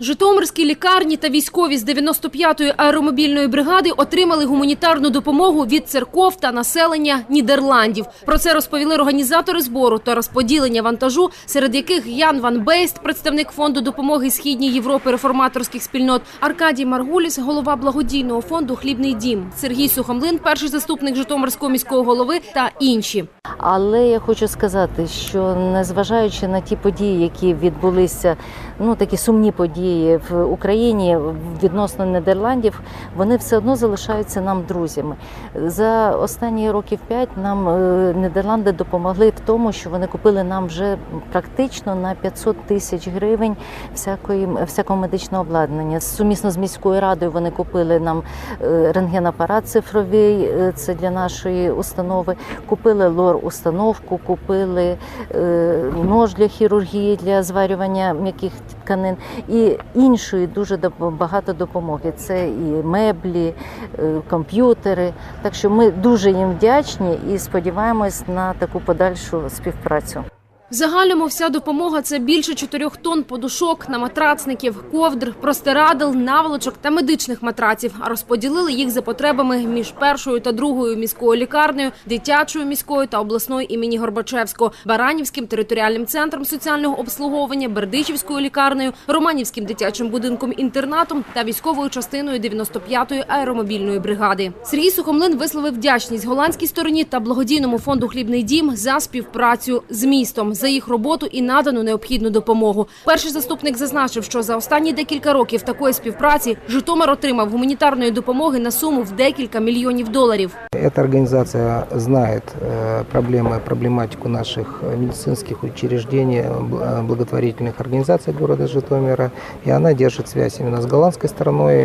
Житомирські лікарні та військові з 95-ї аеромобільної бригади отримали гуманітарну допомогу від церков та населення Нідерландів. Про це розповіли організатори збору та розподілення вантажу, серед яких Ян Ван Бейст, представник фонду допомоги Східній Європи реформаторських спільнот, Аркадій Маргуліс, голова благодійного фонду Хлібний дім, Сергій Сухомлин, перший заступник Житомирського міського голови та інші. Але я хочу сказати, що незважаючи на ті події, які відбулися, ну такі сумні події в Україні відносно Нідерландів, вони все одно залишаються нам друзями. За останні років п'ять нам е, Нідерланди допомогли в тому, що вони купили нам вже практично на 500 тисяч гривень всякої всякого медичного обладнання. Сумісно з міською радою вони купили нам е, рентгенапарат цифровий, е, це для нашої установи. Купили лор-установку, купили е, нож для хірургії для зварювання м'яких тканин і іншої дуже багато допомоги. Це і меблі, е, комп'ютери. Так що ми дуже їм вдячні і сподіваємось на таку подальшу співпрацю. В загальному вся допомога – це більше чотирьох тонн подушок, наматрацників, ковдр, простирадл, наволочок та медичних матраців. А розподілили їх за потребами між першою та другою міською лікарнею, дитячою міською та обласною імені Горбачевського, Баранівським територіальним центром соціального обслуговування, Бердичівською лікарнею, Романівським дитячим будинком-інтернатом та військовою частиною 95-ї аеромобільної бригади. Сергій Сухомлин висловив вдячність голландській стороні та благодійному фонду Хлібний дім за співпрацю з містом, за їх роботу і надану необхідну допомогу. Перший заступник зазначив, що за останні декілька років такої співпраці Житомир отримав гуманітарної допомоги на суму в декілька мільйонів доларів. Эта организация знает э, проблемы, проблематику наших э, медицинских учреждений, бл- э, благотворительных организаций города Житомира, и она держит связь именно с голландской стороной.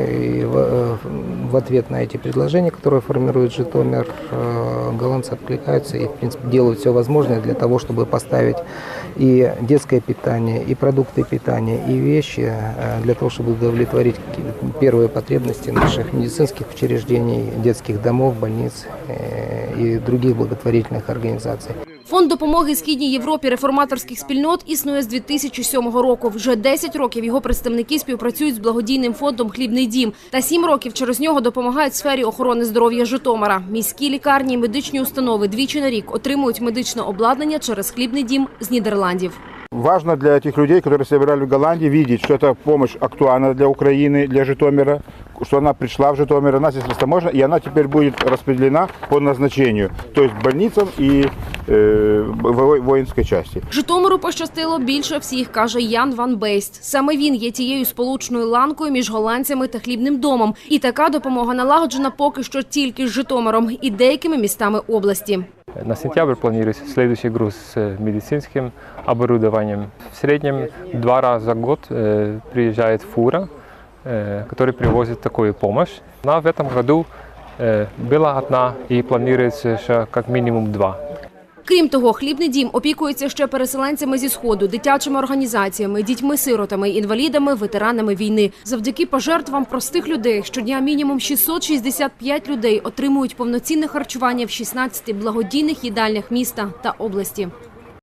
И в, э, в ответ на эти предложения, которые формирует Житомир, э, голландцы откликаются и, в принципе, делают все возможное для того, чтобы поставить и детское питание, и продукты питания, и вещи э, для того, чтобы удовлетворить какие-то первые потребности наших медицинских учреждений, детских домов, больниц э, и других благотворительных организаций. Фонд допомоги Східній Європі реформаторських спільнот існує з 2007 року. Вже 10 років його представники співпрацюють з благодійним фондом Хлібний дім. Та 7 років через нього допомагають сфері охорони здоров'я Житомира. Міські лікарні і медичні установи двічі на рік отримують медичне обладнання через Хлібний дім з Нідерландів. Важно для этих людей, которые собирали в Голландии, видеть, что эта помощь актуальна для Украины, для Житомира, что она пришла в Житомир, она здесь растаможена, и она теперь будет распределена по назначению, то есть больницам и э, во- воинской части. Житомиру пощастило більше всіх, каже Ян Ван Бейст. Саме він є тією сполучною ланкою між голландцями та хлібним домом. І така допомога налагоджена поки що тільки з Житомиром і деякими містами області. На сентябрь планируется следующий груз с э, медицинским оборудованием. В среднем два раза в год э, приезжает фура, э, который привозит такую помощь. Она в этом году э, была одна и планируется еще как минимум два. Крім того, хлібний дім опікується ще переселенцями зі сходу, дитячими організаціями, дітьми-сиротами, інвалідами, ветеранами війни. Завдяки пожертвам простих людей щодня мінімум 665 людей отримують повноцінне харчування в 16 благодійних їдальнях міста та області.